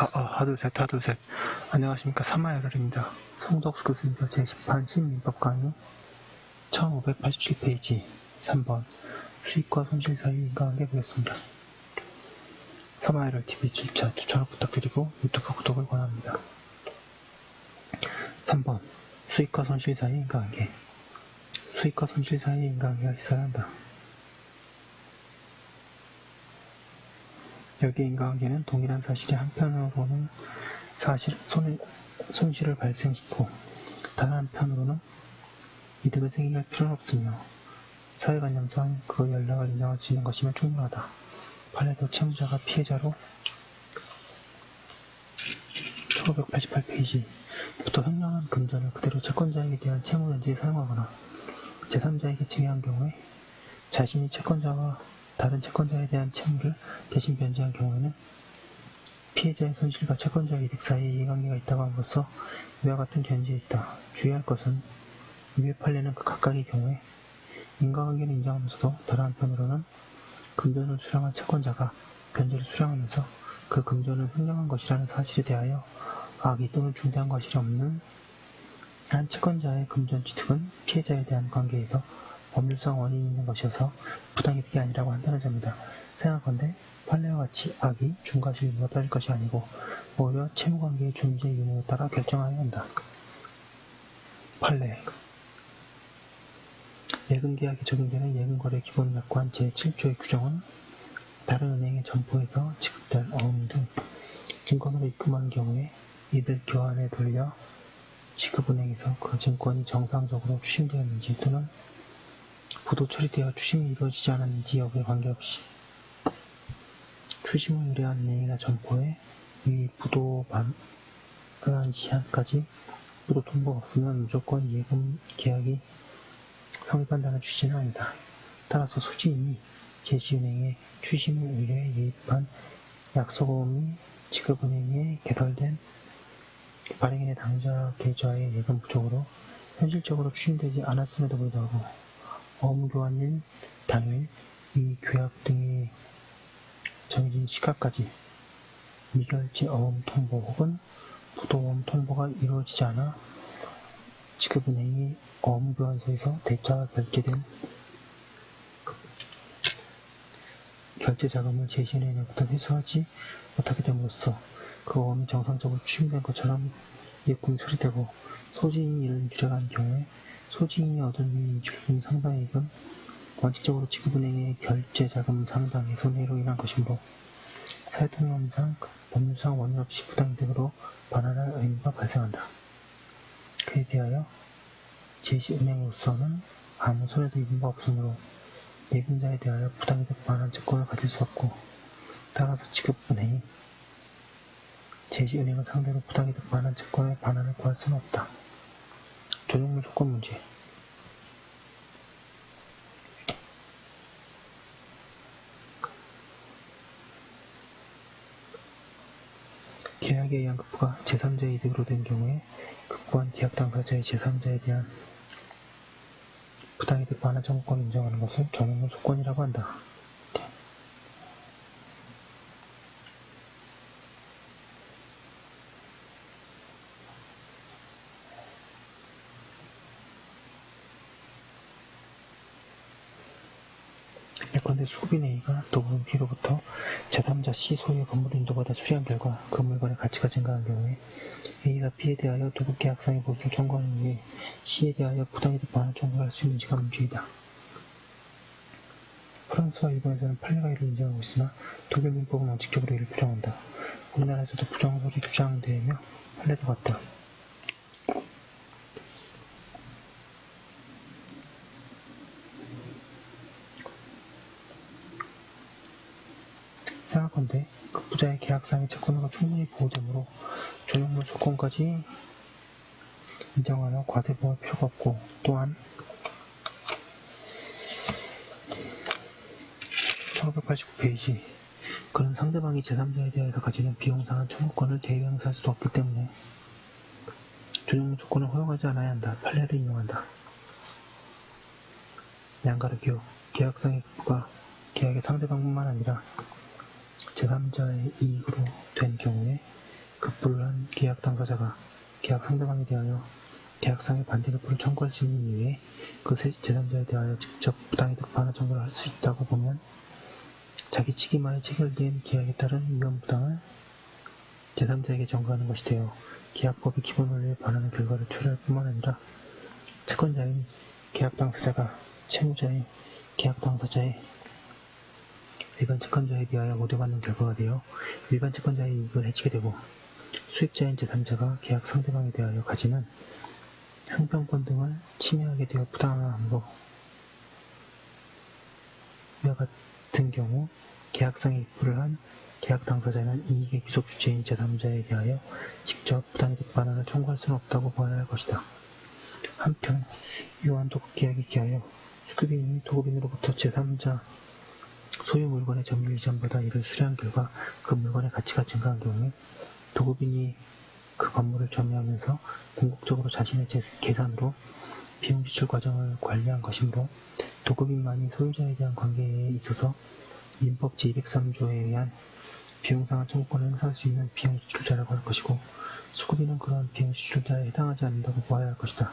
아, 아, 하둘셋, 하둘셋. 안녕하십니까. 사마열혈입니다. 송덕수 교수님께서 제10판 시민법 강의 1587페이지 3번 수익과 손실 사이 인과관계 보겠습니다. 사마열혈 TV 7차 추천을 부탁드리고 유튜브 구독을 권합니다. 3번 수익과 손실 사이 인과관계 수익과 손실 사이 인과관계가 있어야 한다. 여기 인과관계는 동일한 사실의 한편으로는 사실 손, 손실을 발생시키고 다른 한편으로는 이득을 생기할 필요는 없으며 사회관념상 그 연락을 인정할 수 있는 것이면 충분하다. 판례도 채무자가 피해자로 1588페이지부터 현명한 금전을 그대로 채권자에게 대한 채무연지에 사용하거나 제3자에게 증여한 경우에 자신이 채권자와 다른 채권자에 대한 채무를 대신 변제한 경우에는 피해자의 손실과 채권자의 이득 사이에 이해관계가 있다고 함으로써 이와 같은 견지에 있다. 주의할 것은 위의 판례는 그 각각의 경우에 인과관계를 인정하면서도 다른 한편으로는 금전을 수령한 채권자가 변제를 수령하면서 그 금전은 횡령한 것이라는 사실에 대하여 악의 또는 중대한 과실이 없는 한 채권자의 금전 취득은 피해자에 대한 관계에서 법률상 원인이 있는 것이어서 부당이득이 아니라고 한다는 점이다. 생각건대 판례와 같이 악이 중과실 이유가 따질 것이 아니고 오히려 채무관계의 존재 유무에 따라 결정하여야 한다. 판례 예금계약에 적용되는 예금거래 기본을 약관 제7조의 규정은 다른 은행의 점포에서 지급될 어음 등 증권으로 입금한 경우에 이들 교환에 돌려 지급은행에서 그 증권이 정상적으로 추심되었는지 또는 부도 처리되어 추심이 이루어지지 않았는지 여부에 관계없이 추심을 의뢰한 은행이나 점포에 이 부도 반환 시한까지 부도 통보가 없으면 무조건 예금 계약이 성립한다는 취지는 아니다. 따라서 소지인이 제시은행에 추심을 의뢰해 예입한 약속금이 지급은행에 개설된 발행인의 당좌 계좌의 예금 부족으로 현실적으로 추심되지 않았음에도 불구하고 어음교환일 당일 이 교약 등의 정해진 시각까지 미결제 어음 통보 혹은 부도어음 통보가 이루어지지 않아 지급은행이 어음 교환소에서 대차가 결제된 결제 자금을 제시은행으로부터 회수하지 못하게 됨으로써 그 어음이 정상적으로 추임된 것처럼 예금이 처리되고 소지인이 이를 유력한 경우에 소지인이 얻은 이 주금 상당액은 원칙적으로 지급은행의 결제 자금 상당의 손해로 인한 것이므로 사회통념상 법률상 원인 없이 부당이득으로 반환할 의무가 발생한다. 그에 비하여 제시은행으로서는 아무 손해도 입은 바 없으므로 예금자에 대하여 부당이득 반환 채권을 가질 수 없고 따라서 지급은행이 제시은행을 상대로 부당이득 반환 채권의 반환을 구할 수는 없다. 조정물 조건 문제 계약에 의한 급부가 제3자의 이득으로 된 경우에 급부한 계약 당사자의 제3자에 대한 부당이득 반환 청구권을 인정하는 것을 전용물 소권이라고 한다. 수급인 A가 도금 B로부터 제3자 C 소유의 건물을 인도받아 수리한 결과 그 물건의 가치가 증가한 경우에 A가 B에 대하여 도급 계약상의 보수를 청구하는 후에 C에 대하여 부당이득 반환 청구를 할수 있는지가 문제이다. 프랑스와 일본에서는 판례가 이를 인정하고 있으나 독일 민법은 원칙적으로 이를 부정한다. 우리나라에서도 부정설이 주장되며 판례도 같다. 생각건대 급부자의 계약상의 채권으로 충분히 보호되므로 전용물 소권까지 인정하여 과대보호할 필요가 없고 또한 1589페이지 그는 상대방이 제3자에 대하여 가지는 비용상한 청구권을 대행사할 수도 없기 때문에 전용물 소권을 허용하지 않아야 한다. 판례를 인용한다. 양가르교 계약상의 급부가 계약의 상대방뿐만 아니라 제3자의 이익으로 된 경우에 급부를 한 계약 당사자가 계약 상대방에 대하여 계약상의 반대 급부를 청구할 수 있는 이외에 그 세- 제3자에 대하여 직접 부당이득 반환 청구를 할 수 있다고 보면 자기 측임하에 체결된 계약에 따른 위험 부당을 제3자에게 전가하는 것이 되어 계약법의 기본 원리에 반하는 결과를 초래할 뿐만 아니라 채권자인 계약 당사자가 채무자인 계약 당사자의 일반 채권자에 비하여 모두받는 결과가 되어 일반 채권자의 이익을 해치게 되고 수익자인 제3자가 계약 상대방에 대하여 가지는 형평권 등을 침해하게 되어 부당함으로 이와 같은 경우 계약상에 입부를 한 계약 당사자는 이익의 귀속 주체인 제3자에 대하여 직접 부당이득 반환을 청구할 수는 없다고 봐야 할 것이다. 한편 유한 도급 계약에 기하여 수급인이 도급인으로부터 제3자 소유 물건의 점유를 이전받아 이를 수리한 결과 그 물건의 가치가 증가한 경우에 도급인이 그 건물을 점유하면서 궁극적으로 자신의 재- 계산으로 비용 지출 과정을 관리한 것이므로 도급인만이 소유자에 대한 관계에 있어서 민법 제203조에 의한 비용상한 청구권을 행사할 수 있는 비용 지출자라고 할 것이고 수급인은 그러한 비용 지출자에 해당하지 않는다고 보아야 할 것이다.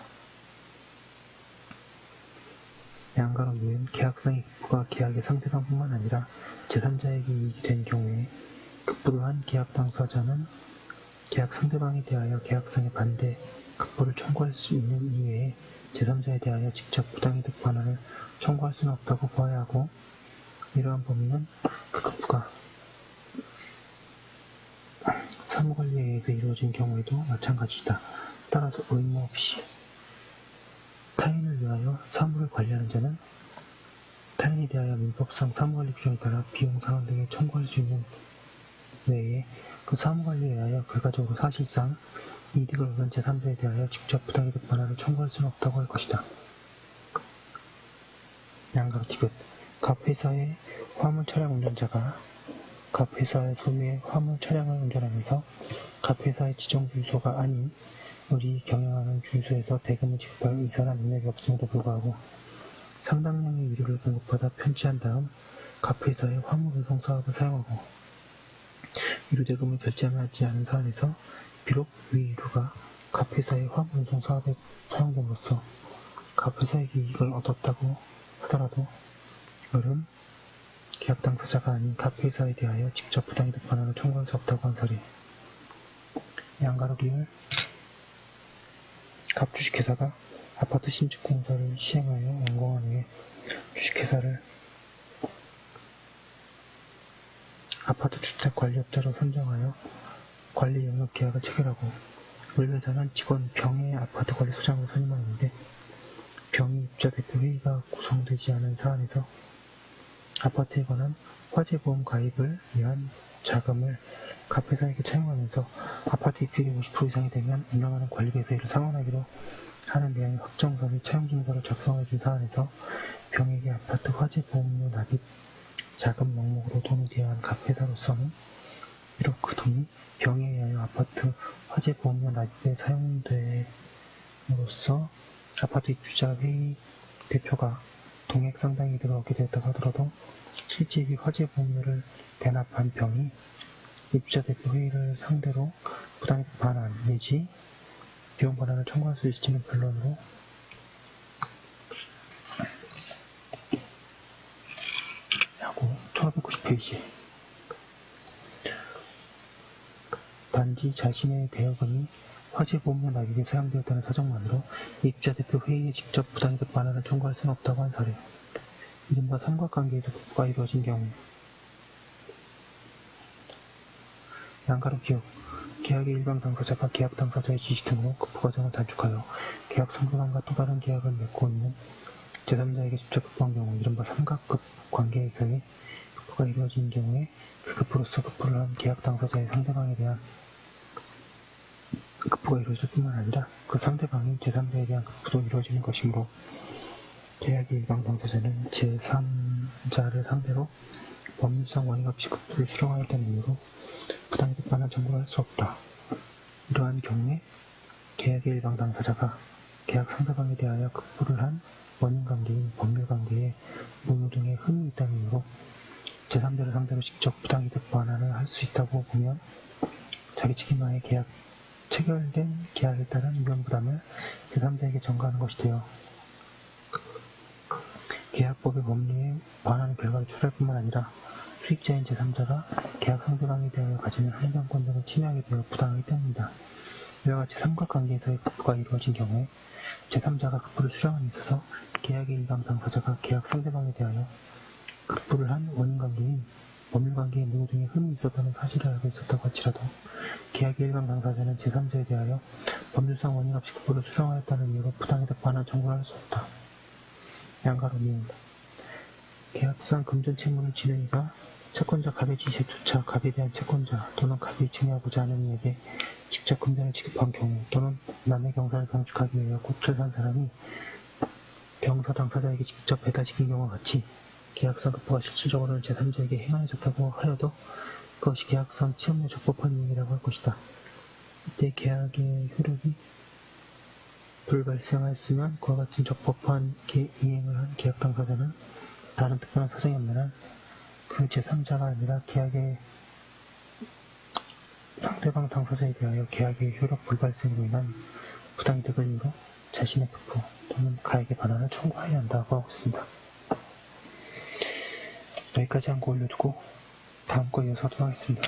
양가로 이은 계약상의 급부가 계약의 상대방뿐만 아니라 제3자에게 이익이 된 경우에 급부를 한 계약 당사자는 계약 상대방에 대하여 계약상의 반대 급부를 청구할 수 있는 이외에 제3자에 대하여 직접 부당이득 반환을 청구할 수는 없다고 보아야 하고 이러한 범위는 그 급부가 사무관리에 의해서 이루어진 경우에도 마찬가지이다. 따라서 의무 없이 위하여 사무를 관리하는 자는 타인에 대하여 민법상 사무관리 규정에 따라 비용 상환 등에 청구할 수 있는 외에 그 사무관리에 의하여 결과적으로 사실상 이득을 얻은 제3자에 대하여 직접 부당이 득 반환을 청구할 수는 없다고 할 것이다. 양가로 티벳 각 회사의 화물 차량 운전자가 각 회사의 소유의 화물 차량을 운전하면서 각 회사의 지정 주유소가 아닌 우리 경영하는 주유소에서 대금을 지급할 의사나 능력이 없음에도 불구하고 상당량의 유류를 공급하다 편취한 다음 각 회사의 화물 운송 사업을 사용하고 유류 대금을 결제하지 않은 사안에서 비록 위 유류가 각 회사의 화물 운송 사업에 사용됨으로써 각 회사에게 이익을 얻었다고 하더라도 이것은 계약 당사자가 아닌 각 회사에 대하여 직접 부당이득 반환을 청구할 수 없다고 한 사례. 양가로 리을 갑 주식회사가 아파트 신축 공사를 시행하여 완공한 후에 주식회사를 아파트 주택 관리업자로 선정하여 관리 영역 계약을 체결하고 우리 회사는 직원 병의 아파트 관리 소장으로 선임하였는데 병이 입자 대표 회의가 구성되지 않은 사안에서 아파트에 관한 화재보험 가입을 위한 자금을 각 회사에게 차용하면서 아파트 입주율이 50% 이상이 되면 운영하는 이를 상환하기로 하는 내용의 확정서 및 차용증서를 작성해준 사안에서 병에게 아파트 화재보험료 납입 자금 명목으로 돈을 대여한 각 회사로서는 비록 그 돈이 병에 의하여 아파트 화재보험료 납입에 사용됨으로써 아파트 입주자 회의 대표가 동액 상당히 이득을 얻게 되었다고 하더라도 실제 이 화재 보험료를 대납한 병이 입주자 대표 회의를 상대로 부당이득 반환 내지 비용 반환을 청구할 수 있을지는 변론으로 하고 1590페이지 단지 자신의 대여금이 화재 보험료 납입에 사용되었다는 사정만으로 입주자 대표 회의에 직접 부당이득 반환을 청구할 수는 없다고 한 사례. 이른바 삼각관계에서 급부가 이루어진 경우. 양가로 기업 계약의 일방 당사자가 계약 당사자의 지시 등으로 급부 과정을 단축하여 계약 상대방과 또 다른 계약을 맺고 있는 제3자에게 직접 급부한 경우 이른바 삼각급 관계에서의 급부가 이루어진 경우에 그 급부로서 급부를 한 계약 당사자의 상대방에 대한 급부가 이루어질 뿐만 아니라 그 상대방이 제3자에 대한 급부도 이루어지는 것이므로 계약의 일방 당사자는 제3자를 상대로 법률상 원인 없이 급부를 수령하였다는 이유로 부당이득 반환 청구를 할 수 없다. 이러한 경우에 계약의 일방 당사자가 계약 상대방에 대하여 급부를 한 원인관계인 법률관계에 무효 등의 흠이 있다는 이유로 제3자를 상대로 직접 부당이득 반환을 할 수 있다고 보면 자기 책임하에 계약, 체결된 계약에 따른 위험 부담을 제3자에게 전가하는 것이 되어 계약법의 법률에 반하는 결과를 초래할 뿐만 아니라 수익자인 제3자가 계약 상대방에 대하여 가지는 항변권 등을 침해하게 되어 부당하기 때문이다. 이와 같이 삼각관계에서의 급부가 이루어진 경우에 제3자가 급부를 수령함에 있어서 계약의 일방 당사자가 계약 상대방에 대하여 급부를 한 원인관계인 법률관계의 노후 등의 흠이 있었다는 사실을 알고 있었다고 할지라도 계약의 일방 당사자는 제3자에 대하여 법률상 원인 없이 급부를 수령하였다는 이유로 부당이득 반환 청구를 할 수 없다. 양가로 미운다. 계약상 금전 채무를 지는 이가 채권자 갑의 지시에 조차 갑에 대한 채권자 또는 갑이 증여하고자 하는 이에게 직접 금전을 지급한 경우 또는 남의 경사를 경축하기 위하여 꽃을 산 사람이 경사 당사자에게 직접 배달시킨 경우와 같이 계약상 급부가 실질적으로는 제3자에게 행하여졌다고 하여도 그것이 계약상 채무에 적법한 이행이라고 할 것이다. 이때 계약의 효력이 불발생하였으면 그와 같은 적법한 계- 이행을 한 계약 당사자는 다른 특별한 사정이 없는 한 그 제3자가 아니라 계약의 상대방 당사자에 대하여 계약의 효력 불발생으로 인한 부당이득을 이유로 자신의 급부 또는 가액의 반환을 청구해야 한다고 하고 있습니다. 여기까지 한 거 올려두고 다음 거 이어서 하도록 하겠습니다.